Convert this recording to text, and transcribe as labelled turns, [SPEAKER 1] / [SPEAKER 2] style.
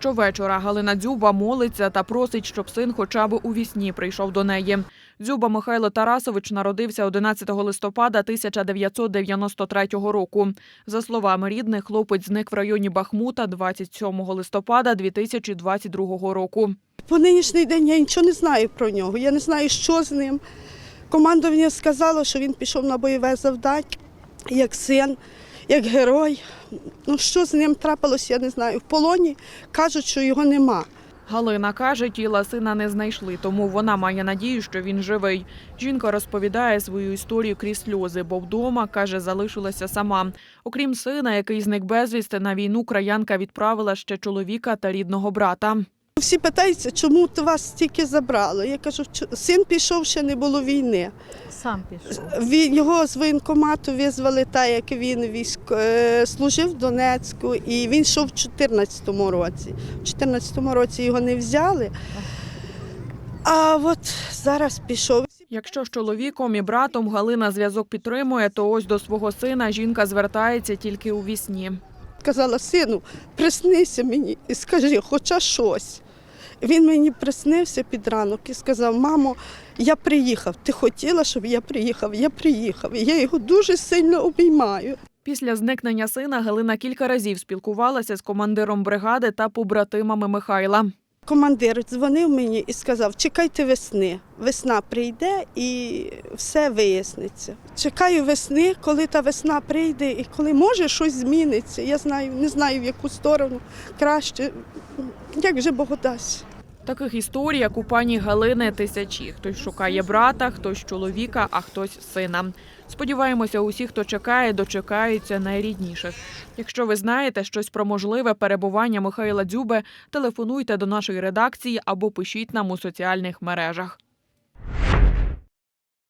[SPEAKER 1] Щовечора Галина Дзюба молиться та просить, щоб син хоча б у вісні прийшов до неї. Дзюба Михайло Тарасович народився 11 листопада 1993 року. За словами рідних, хлопець зник в районі Бахмута 27 листопада 2022 року.
[SPEAKER 2] По нинішній день я нічого не знаю про нього. Я не знаю, що з ним. Командування сказало, що він пішов на бойове завдання як син, як герой. Ну що з ним трапилось, я не знаю. В полоні кажуть, що його нема.
[SPEAKER 1] Галина каже, тіла сина не знайшли, тому вона має надію, що він живий. Жінка розповідає свою історію крізь сльози, бо вдома, каже, залишилася сама. Окрім сина, який зник безвісти, на війну краянка відправила ще чоловіка та рідного брата.
[SPEAKER 2] Всі питаються, чому вас стільки забрали. Я кажу, «Чо- син пішов, ще не було війни.
[SPEAKER 3] Сам пішов.
[SPEAKER 2] Він, його з воєнкомату визвали так, як він військ, е, служив в Донецьку, і він йшов в 2014 році. У 2014 році його не взяли. А от зараз пішов.
[SPEAKER 1] Якщо з чоловіком і братом Галина зв'язок підтримує, то ось до свого сина жінка звертається тільки у вісні.
[SPEAKER 2] Казала, сину, приснися мені і скажи, хоча щось. Він мені приснився під ранок і сказав: мамо, я приїхав. Ти хотіла, щоб я приїхав? Я приїхав. І я його дуже сильно обіймаю.
[SPEAKER 1] Після зникнення сина Галина кілька разів спілкувалася з командиром бригади та побратимами Михайла.
[SPEAKER 2] Командир дзвонив мені і сказав: чекайте весни. Весна прийде і все виясниться. Чекаю весни, коли та весна прийде, і коли може щось зміниться. Я знаю, не знаю в яку сторону краще, як вже Бог дасть.
[SPEAKER 1] Таких історій, як у пані Галини, тисячі. Хтось шукає брата, хтось чоловіка, а хтось сина. Сподіваємося, усі, хто чекає, дочекаються найрідніших. Якщо ви знаєте щось про можливе перебування Михайла Дзюби, телефонуйте до нашої редакції або пишіть нам у соціальних мережах.